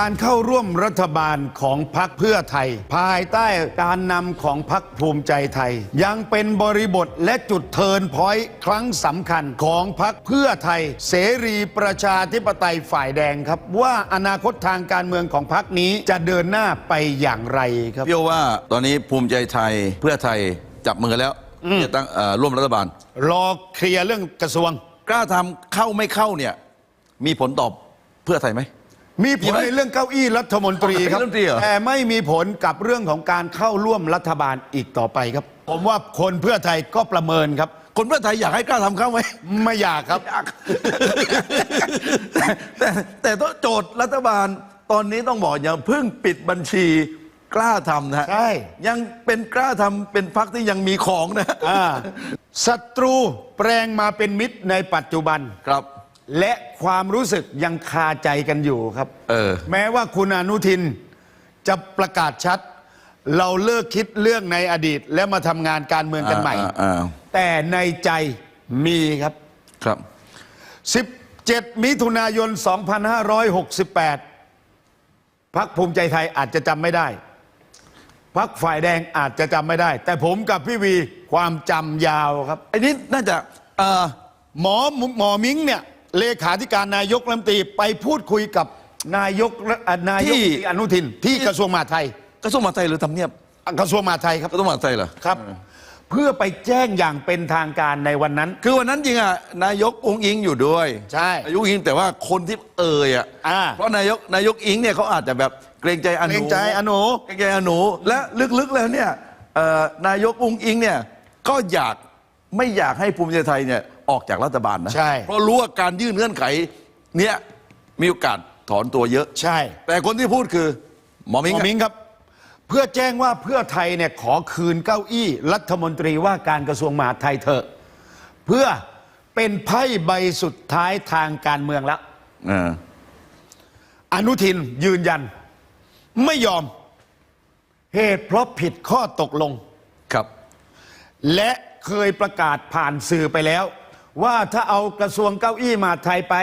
การเข้าร่วมรัฐบาลของพรรคเพื่อไทย ภายใต้การนำของพรรคภูมิใจไทย ยังเป็นบริบทและจุดเทิร์นพอยต์ครั้งสำคัญของพรรคเพื่อไทย เสรีประชาธิปไตยฝ่ายแดงครับ ว่าอนาคตทางการเมืองของพรรคนี้จะเดินหน้าไปอย่างไรครับพี่โอว่าตอนนี้ภูมิใจไทยเพื่อไทยจับมือแล้วจะตั้งเอ่อร่วมรัฐบาล รอเคลียร์เรื่องกระทรวง กล้าทำเข้าไม่เข้าเนี่ย มีผลตอบเพื่อไทยไหม มีผมีลไหมในเรื่องเก้าอี้รัฐมนตรีครับรัฐมนตรีเหรอแต่ไม่มีผลกับเรื่องของการเข้าร่วมรัฐบาลอีกต่อไปครับ ผมว่าคนเพื่อไทยก็ประเมินครับ คนเพื่อไทยอยากให้กล้าทำเข้าไหมไม่อยากครับ แต่แต่แต่ต้องโจทย์รัฐบาลตอนนี้ต้องบอกอย่าเพิ่งปิดบัญชีกล้าทำนะฮะใช่ ยังเป็นกล้าทำเป็นพักที่ยังมีของนะอ่าศัตรูแปลงมาเป็นมิตรในปัจจุบันครับ และความรู้สึกยังคาใจกันอยู่ครับ เออ แม้ว่าคุณอนุทินจะประกาศชัด เราเลิกคิดเรื่องในอดีต แล้วมาทำงานการเมืองกันใหม่ อ่าอ่าอ่า แต่ในใจมีครับ ครับ 17 มิถุนายน 2568 พักภูมิใจไทยอาจจะจำไม่ได้ พักฝ่ายแดงอาจจะจำไม่ได้ แต่ผมกับพี่วีความจำยาวครับ ไอ้นี่น่าจะเอ่อหมอหมอมิงเนี่ย เลขาธิการนายกรัฐมนตรีไปพูดคุยกับนายกรัฐอะนายกอนุทินที่กระทรวงมหาดไทย กระทรวงมหาดไทยหรือทำเนียบกระทรวงมหาดไทยครับกระทรวงมหาดไทยเหรอครับ เพื่อไปแจ้งอย่างเป็นทางการในวันนั้น คือวันนั้นจริงอะนายกองค์อิงอยู่ด้วยใช่นายกอิงแต่ว่าคนที่เอ่ยอะอ่าเพราะนายกนายกอิงเนี่ยเขาอาจจะแบบเกรงใจอเกรนุงใจอนุเกรงใจอนุและลึกๆแล้วเนี่ยเอ่อนายกองค์อิงเนี่ยก็อยากไม่อยากให้ภูมิใจไทยเนี่ย ออกจากรัฐบาลนะ ใช่ เพราะรู้ว่าการยื่นเงื่อนไข เนี่ยมีโอกาสถอนตัวเยอะ ใช่ แต่คนที่พูดคือหมอมิงหมออะมิงครับ เพื่อแจ้งว่าเพื่อไทยเนี่ยขอคืนเก้าอี้ รัฐมนตรีว่าการกระทรวงมหาดไทยเถอะ เพื่อเป็นไพ่ใบสุดท้ายทางการเมืองแล้วเอออนุทินยืนยัน ไม่ยอม เหตุเพราะผิดข้อตกลง ครับ และเคยประกาศผ่านสื่อไปแล้ว ว่าถ้าเอากระทรวงเก้าอี้มหาดไทยไป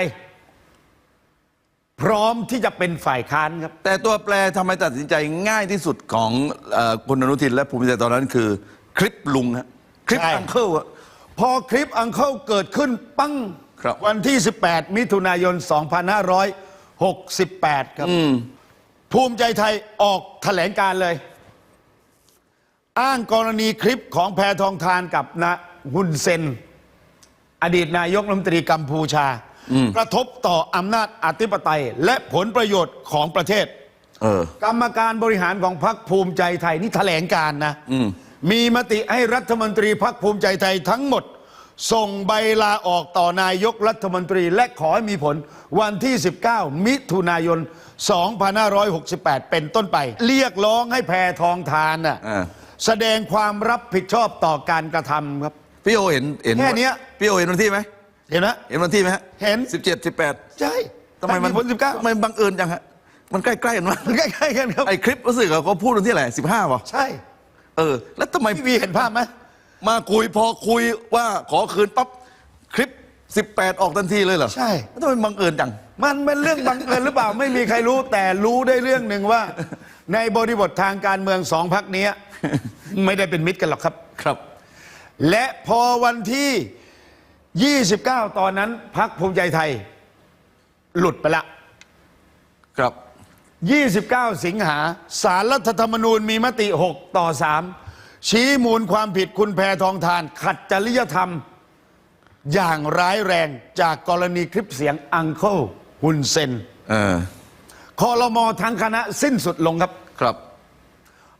พร้อมที่จะเป็นฝ่ายค้านครับ แต่ตัวแปรทำไมตัดสินใจง่ายที่สุดของเอ่อคุณอนุทินและภูมิใจตอนนั้นคือ คลิปลุงฮะคลิปใช่ อังเคิลอะ พอคลิปอังเคิลเกิดขึ้นปั้งครับ วันที่ 18 มิถุนายน 2568 ครับ ภูมิใจไทยออกแถลงการเลย อ้างกรณีคลิปของแพทองทานกับนะฮุนเซน อดีตนายกรัฐมนตรีกัมพูชา กระทบต่ออำนาจอธิปไตย และผลประโยชน์ของประเทศเออกรรมการบริหารของพรรคภูมิใจไทยนี่แถลงการนะมีมติให้รัฐมนตรีพรรคภูมิใจไทยทั้งหมด ส่งใบลาออกต่อนายกรัฐมนตรีและขอให้มีผลวันที่ 19 มิถุนายน 2568 เป็นต้นไป เรียกร้องให้แพทองทานน่ะอ่าแสดงความรับผิดชอบต่อการกระทำครับ พี่โอเห็นเห็นแค่เนี้ย พี่โอเห็นวันที่ไหมเห็นไหม เห็นวันที่ไหมฮะเห็น สิบเจ็ดสิบแปดใช่ทำไมมันผล19ทำไมบังเอิญจังฮะมันใกล้ๆกันมากใกล้ๆกันครับไอ้คลิปรู้สึกว่าเขาพูดวันที่ไหนสิบห้าป่ะใช่เออ แล้วทำไมพี่วีเห็นภาพไหมมาคุยพอคุยว่าขอคืนปั๊บคลิป18ออกทันทีเลยเหรอใช่ แล้วทำไมบังเอิญจัง มันเป็นเรื่องบังเอิญหรือเปล่า ไม่มีใครรู้แต่รู้ได้เรื่องหนึ่งว่า ในบริบททางการเมืองสองพักนี้ย ไม่ได้เป็นมิตรกันหรอกครับ ครับ และพอวันที่ 29 ตอนนั้นพักภูมิใจไทย หลุดไปละ ครับ 29 สิงหาสารรัฐธรรมนูญมีมติ 6 ต่อ 3 ชี้มูลความผิดคุณแพทองทาน ขัดจริยธรรม อย่างร้ายแรงจากกรณีคลิปเสียงอังเคิลฮุนเซนเออคอรมอทั้งคณะสิ้นสุดลงครับ ครับ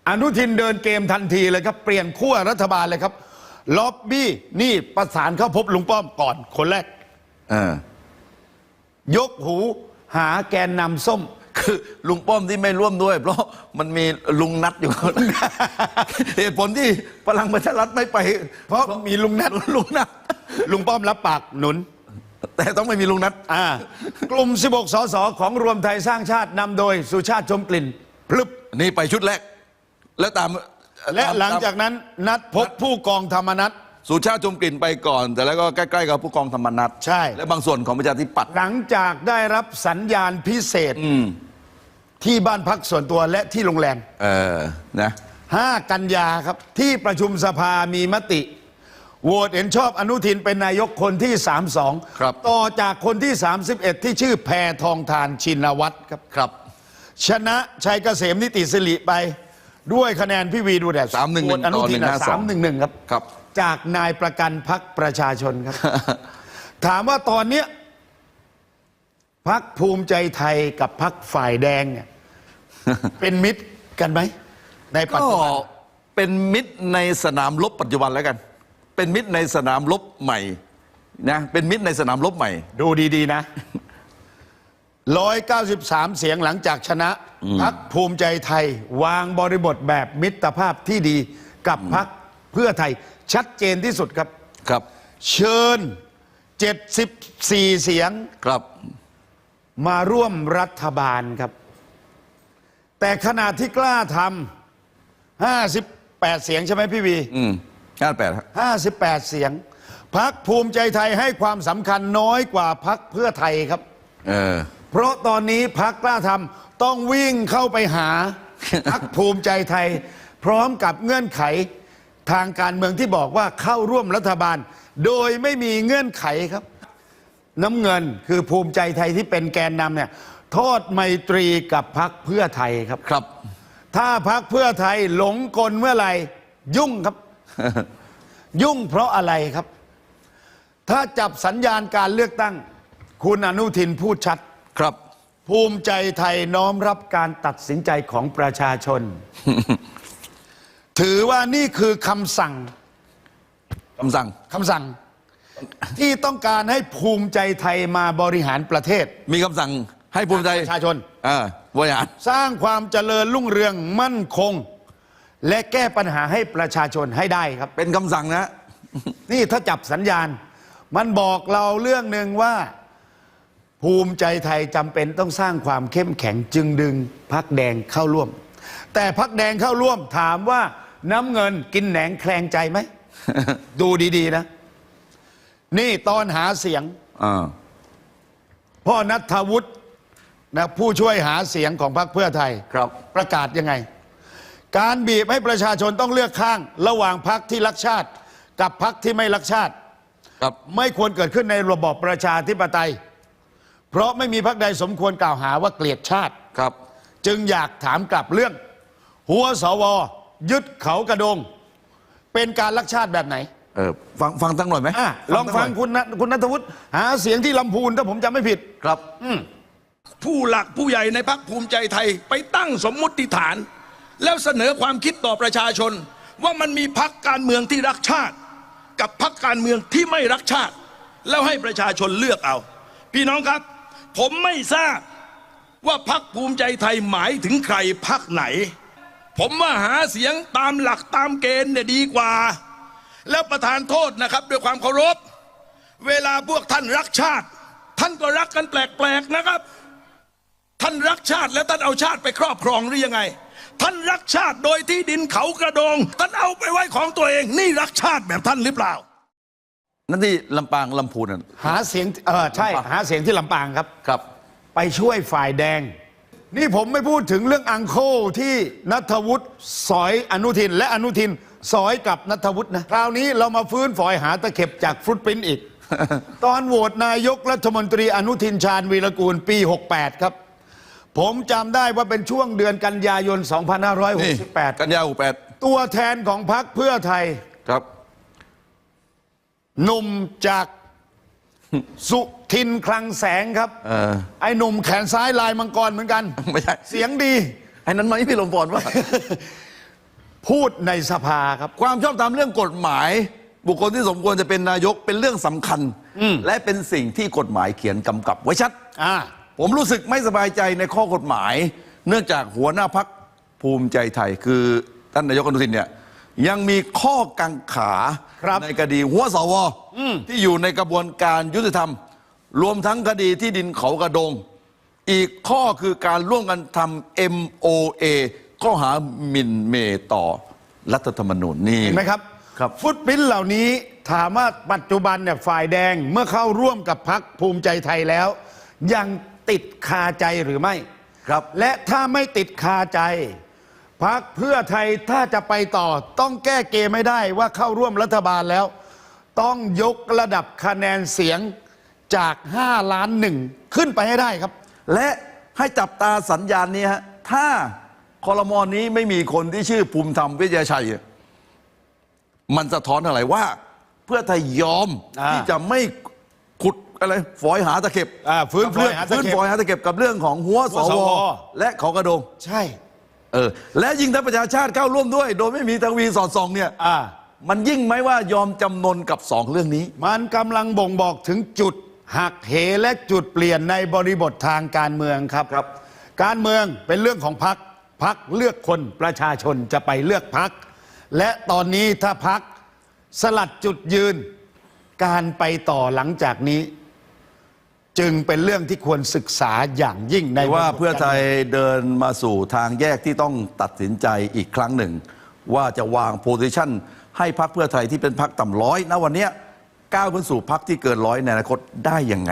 อนุทินเดินเกมทันทีเลยครับ เปลี่ยนขั้วรัฐบาลเลยครับ ล็อบบี้นี่ประสานเข้าพบลุงป้อมก่อนคนแรก เออยกหูหาแกนนำส้ม คือลุงป้อมที่ไม่ร่วมด้วย เพราะมันมีลุงนัดอยู่เหตุผลที่พลังประชารัฐไม่ไปเพราะมีลุงนัด ลุงนัด ลุงป้อมรับปากหนุน แต่ต้องไม่มีลุงนัด อ่ากลุ่ม 16 สส ของรวมไทยสร้างชาตินำโดยสุชาติชมกลิ่น พลึบ นี่ไปชุดแรก แล้วตาม และตามหลังจากนั้นนัดพบผู้กองธรรมนัฐ สุชาติชมกลิ่นไปก่อน แต่แล้วก็ใกล้ๆกับผู้กองธรรมนัฐใช่ และบางส่วนของประชาธิปัตย์หลังจากได้รับสัญญาณพิเศษที่บ้านพักส่วนตัวและที่โรงแรมเออนะ5กันยาครับ ที่ประชุมสภามีมติโหวตเห็นชอบอนุทินเป็นนายกคนที่ 32 ครับ ต่อจากคนที่ 31 ที่ชื่อแพทองทานชินวัตรครับครับ ชนะชัยเกษมนิติสิริไป ด้วยคะแนนพี่วีดูแดด311โหวตอนุทินต่อ152สามหนึ่งหนึ่งครับ ครับ จากนายประกันพักประชาชนครับ ถามว่าตอนเนี้ยพักภูมิใจไทยกับพักฝ่ายแดงเนี่ย เป็นมิตรกันไหม ในปัจก็จุบัน เป็นมิตรในสนามรบปัจจุบันแล้วกัน เป็นมิตรในสนามรบใหม่นะเป็นมิตรในสนามรบใหม่ ดูดี ๆ นะ 193 เสียงหลังจากชนะพักภูมิใจไทย วางบริบทแบบมิตรภาพที่ดีกับพักเพื่อไทยชัดเจนที่สุดครับครับ เชิญ 74 เสียงครับ มาร่วมรัฐบาลครับ แต่ขนาดที่กล้าทำ58 เสียงใช่ไหมพี่วี อืมห้าแปดฮะ58 เสียงพักภูมิใจไทยให้ความสำคัญน้อยกว่าพักเพื่อไทยครับ เออ เพราะตอนนี้พักกล้าทำต้องวิ่งเข้าไปหาพักภูมิใจไทย พร้อมกับเงื่อนไขทางการเมืองที่บอกว่าเข้าร่วมรัฐบาล โดยไม่มีเงื่อนไขครับ น้ำเงินคือภูมิใจไทยที่เป็นแกนนำเนี่ยโทษไมตรีกับพักเพื่อไทยครับครับ ถ้าพักเพื่อไทยหลงกลเมื่อไหร่ยุ่งครับ ยุ่งเพราะอะไรครับ ถ้าจับสัญญาณการเลือกตั้ง คุณอนุทินพูดชัด ครับ ภูมิใจไทยน้อมรับการตัดสินใจของประชาชน ถือว่านี่คือคำสั่งคำสั่งคำสั่ง ที่ต้องการให้ภูมิใจไทยมาบริหารประเทศ มีคำสั่งให้ภูมิใจประชาชนอ่าบริหารสร้างความเจริญรุ่งเรืองมั่นคง และแก้ปัญหาให้ประชาชนให้ได้ครับ เป็นคำสั่งนะ นี่ถ้าจับสัญญาณ มันบอกเราเรื่องหนึ่งว่า ภูมิใจไทยจำเป็นต้องสร้างความเข้มแข็งจึงดึงพักแดงเข้าร่วม แต่พักแดงเข้าร่วมถามว่าน้ำเงินกินแหนงแคลงใจไหม ดูดีๆนะ นี่ตอนหาเสียงอ่าพ่อนัทวุฒินะผู้ช่วยหาเสียงของพรรคเพื่อไทยครับ ประกาศยังไง การบีบให้ประชาชนต้องเลือกข้าง ระหว่างพรรคที่รักชาติ กับพรรคที่ไม่รักชาติ ครับ ไม่ควรเกิดขึ้นในระบอบประชาธิปไตย เพราะไม่มีพรรคใดสมควรกล่าวหาว่าเกลียดชาติ ครับ จึงอยากถามกลับเรื่อง หัวสว ยึดเขากระโดง เป็นการรักชาติแบบไหนเออฟังฟังตั้งหน่อยไหมอะลองฟังตั้หน่ยคุณณคุณนัทวุฒิหาเสียงที่ลำพูนถ้าผมจำไม่ผิด ครับ ผู้หลักผู้ใหญ่ในพรรคภูมิใจไทยไปตั้งสมมุติฐาน แล้วเสนอความคิดต่อประชาชน ว่ามันมีพรรคการเมืองที่รักชาติ กับพรรคการเมืองที่ไม่รักชาติ แล้วให้ประชาชนเลือกเอา พี่น้องครับ ผมไม่ทราบว่าพรรคภูมิใจไทยหมายถึงใครพรรคไหน ผมว่าหาเสียงตามหลักตามเกณฑ์เนี่ยดีกว่า แล้วประธานโทษนะครับ ด้วยความเคารพ เวลาพวกท่านรักชาติ ท่านก็รักกันแปลกๆนะครับ ท่านรักชาติแล้วท่านเอาชาติไปครอบครองหรือยังไง ท่านรักชาติโดยที่ดินเขากระโดง ท่านเอาไปไว้ของตัวเอง นี่รักชาติแบบท่านหรือเปล่า นั่นที่ลำปางลำพูนน่ะ หาเสียงเออใช่หาเสียงที่ลำปางครับ ครับ ไปช่วยฝ่ายแดง นี่ผมไม่พูดถึงเรื่องอังโคที่นัทวุฒิสอยอนุทิน และอนุทินสอยกับนัทวุฒินะ คราวนี้เรามาฟื้นฝอยหาตะเข็บจากฟรุตปรินท์อีก ตอนโหวตนายกรัฐมนตรีอนุทินชาญวีรกูลปี 68 ครับ ผมจำได้ว่าเป็นช่วงเดือนกันยายน นี่2568 กันยาหกแปดตัวแทนของพรรคเพื่อไทย ครับ หนุ่มจากสุทินคลังแสงครับเออไอ้หนุ่มแขนซ้ายลายมังกรเหมือนกัน ไม่ใช่ เสียงดีไอ้นั้นไหมพี่ลมพรว่า พูดในสภาครับ ความชอบธรรมเรื่องกฎหมาย บุคคลที่สมควรจะเป็นนายกเป็นเรื่องสำคัญ และเป็นสิ่งที่กฎหมายเขียนกำกับไว้ชัดอ่าผมรู้สึกไม่สบายใจในข้อกฎหมาย เนื่องจากหัวหน้าพักภูมิใจไทยคือท่านนายกอนุทินเนี่ย ยังมีข้อกังขาครับในคดีหัวสวที่อยู่ในกระบวนการยุติธรรม รวมทั้งคดีที่ดินเขากระโดง อีกข้อคือการร่วมกันทำ MOA ข้อหาหมิ่นเมต่อรัฐธรรมนูญนี่เห็นไหมครับครับ ฟุตปรินท์เหล่านี้ถามว่าปัจจุบันเนี่ยฝ่ายแดงเมื่อเข้าร่วมกับพักภูมิใจไทยแล้ว ยังติดคาใจหรือไม่ครับ และถ้าไม่ติดคาใจ พักเพื่อไทยถ้าจะไปต่อ ต้องแก้เกมไม่ได้ว่าเข้าร่วมรัฐบาลแล้ว ต้องยกระดับคะแนนเสียงจาก 5 ล้านหนึ่งขึ้นไปให้ได้ครับ และให้จับตาสัญญาณนี้ฮะถ้าคอรมอนนี้ไม่มีคนที่ชื่อภูมิธรรมเวชยชัย มันสะท้อนอะไรว่า เพื่อไทยยอมอ่าที่จะไม่ขุดอะไรฝอยหาตะเข็บอ่าฟื้นฝอยหาตะเข็บฟื้นฝอยหาตะเข็บกับเรื่องของหัวสหัวสววและเขากระโดงใช่ เออและยิ่งถ้าประชาชาติเข้าร่วมด้วย โดยไม่มีทวีสอดส่องเนี่ยอ่า มันยิ่งไหมว่ายอมจำนนกับสองเรื่องนี้ มันกำลังบ่งบอกถึงจุดหักเหและจุดเปลี่ยนในบริบททางการเมืองครับ ครับ การเมืองเป็นเรื่องของพักพักเลือกคนประชาชนจะไปเลือกพัก และตอนนี้ถ้าพักสลัดจุดยืน การไปต่อหลังจากนี้ จึงเป็นเรื่องที่ควรศึกษาอย่างยิ่งในว่าบริบทเพื่อไทยการมืงเดินมาสู่ทางแยกที่ต้องตัดสินใจอีกครั้งหนึ่ง ว่าจะวางโพซิชันให้พักเพื่อไทยที่เป็นพักต่ำร้อยณวันเนี้ยก้าวขึ้นสู่พักที่เกินร้อยในอนาคตได้ยังไง